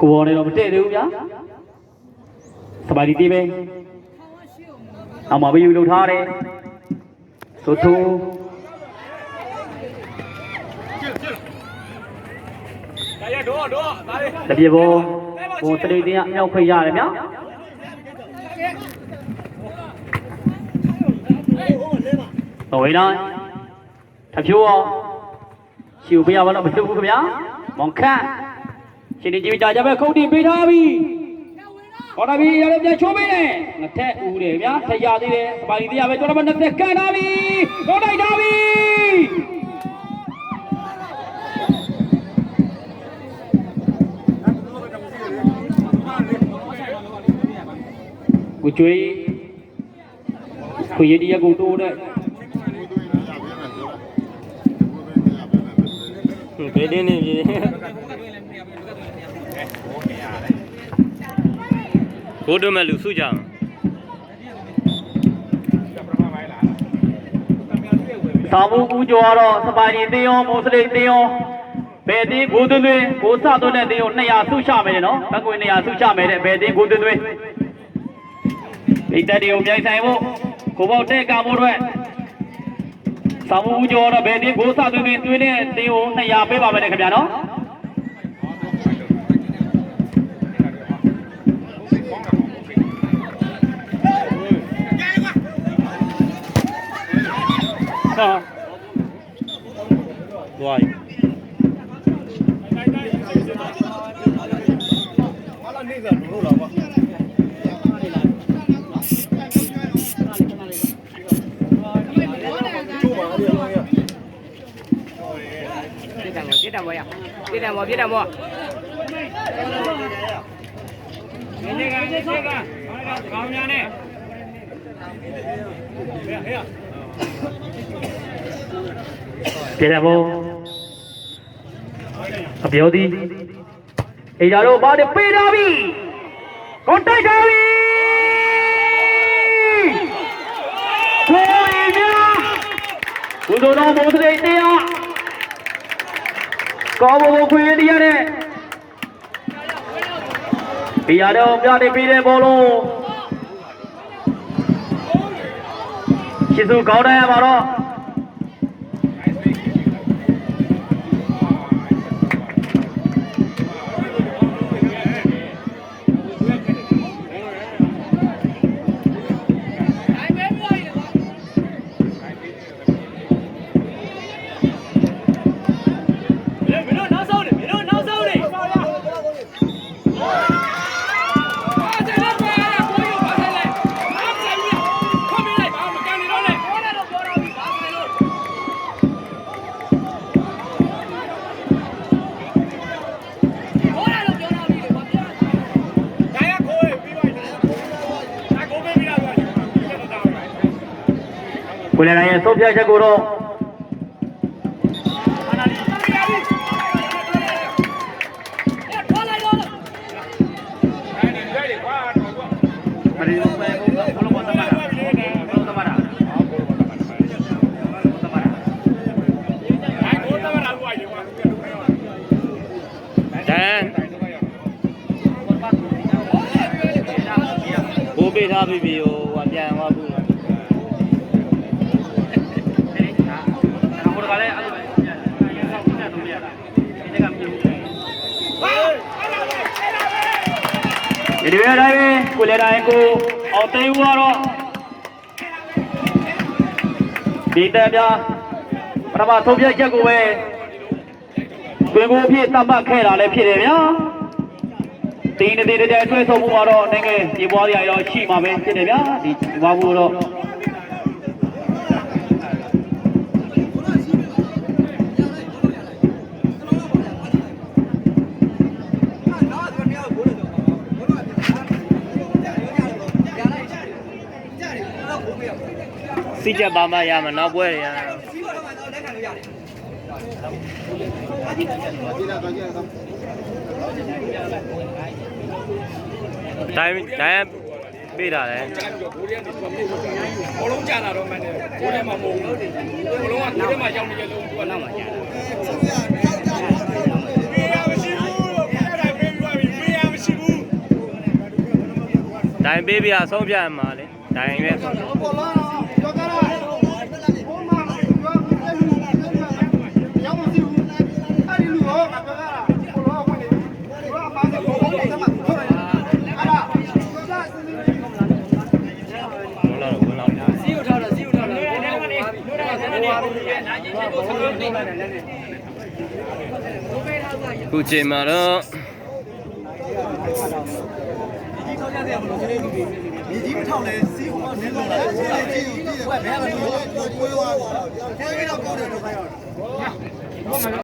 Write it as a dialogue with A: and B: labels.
A: ကိုဘော်နေတော့မတည့်သေးဘူးဗျာစပါတီတီးပဲအောင်မဘယူလုံထားတယ်ထိုးထိုးတပြေဘောဘောတရေတင်းအမြောက်ခွေရတယ်ဗျာတော်ဝေးတိုင်းထဖြိုးအောင်ရှူပေးရပါတော့မဖြစ်ဘူးခင်ဗျာမောင်ခန့် ရှင်ဒီကြည့်ကြကြပဲခုတ်တီပေးထားပြီဟောတာပြီရလည်းပြန်ချိုးပေးတယ်ငထက်ဦးတယ်ဗျာထရသေးတယ်စပါတီတရားပဲကျော်တော့မ20ကန်ထားပြီတော့တိုက်ထားပြီကိုကျွေးခွေရည်တရကိုတိုးတဲ့
B: ဘယ်တင်းနေပြီ ဘိုးတို့မဲ့လူစုကြအောင်
A: သာမူဦးကျော်ကတော့စပါရီသေးရောမိုးစလိတ်သေးရောဘယ်သေးကိုသွင်းသွင်းကိုစသွင်းတဲ့သေးရော200ဆုချမယ်တဲ့နော်ဘက်ကွင်း200ဆုချမယ်တဲ့ဘယ်သေးကိုသွင်းသွင်းဒီတက်ဒီကိုမြိုင်ဆိုင်ဖို့ကိုပေါက်တဲ့ကဖို့အတွက်သာမူဦးကျော်ကတော့ဘယ်သေးကိုစသွင်းသွင်းသွင်းတဲ့သေးကို200ပေးပါမယ်တဲ့ခင်ဗျာနော် ဟာ
B: ဘွားကြီး
C: ပြစ်တယ်မောပြစ် တယ်မောရပြစ်တယ်မောပြစ်တယ်မောနေနေကနေနေကကောင်းများနဲ့
A: ပြေတယ်ဗောအပြောသည်အေးကြတော့ဘာတွေပေးထားပြီကိုတိုက်ထားပြီကိုရီများဘုဒ္ဓတော်ဘုဒ္ဓရေတရားကောဘဘခွေရတဲ့ဒီရတော့ပြနေပြီးတဲ့ဘောလုံးရှစ်စုကောင်းတယ်ရပါတော့ကိုယ်လည်းရဲ့သုံးပြချက်ကိုတော့မဒီလိုပဲဘုလိုဘောသမတာ ဘုလိုသမတာ
B: ဒန်
A: ဒီလိုရတိုင်းကိုလည်းတိုင်းကိုအောင်သိန်းဦးကတော့ဒီတက်ပြပထမသုံးပြချက်ကိုပဲတွင်ကိုအဖြစ်တတ်မှတ်ခဲ့တာလည်းဖြစ်တယ်ဗျာတင်းနေသေးတဲ့အတွဲဆုံးမှုမှာတော့နိုင်ငံပြေပွားရရောရှိမှာပဲဖြစ်တယ်ဗျာဒီဘာဘူးတော့
B: စိတ်ကြပါမှရမှာနောက်ပွဲရရတိုင်းတိုင်းပေးတာလေ
D: ဘောလုံးကြတာတော့မှန်တယ်ကိုယ်ထဲမှာမဟုတ်ဘူးဘောလုံးကကိုယ်ထဲမှာရောက်နေရလို့ကိုယ်ကနောက်မှာကြတာတို
B: င်းပေးပြအဆုံးပြမှာလေ
E: တိုင်းပဲ
C: ခု
B: ချိန်မှာတော့
E: ဒီကြီးမထောက်လဲစီးဟိုမှာနင်းလို့လားခြေလေးကြီးကြီးတယ်ဘယ်မှာလို့ကိုယ်ကိုယ်ရောကိုယ်ကတော့ပေါ့တယ်တော့ခိုင်းရတော့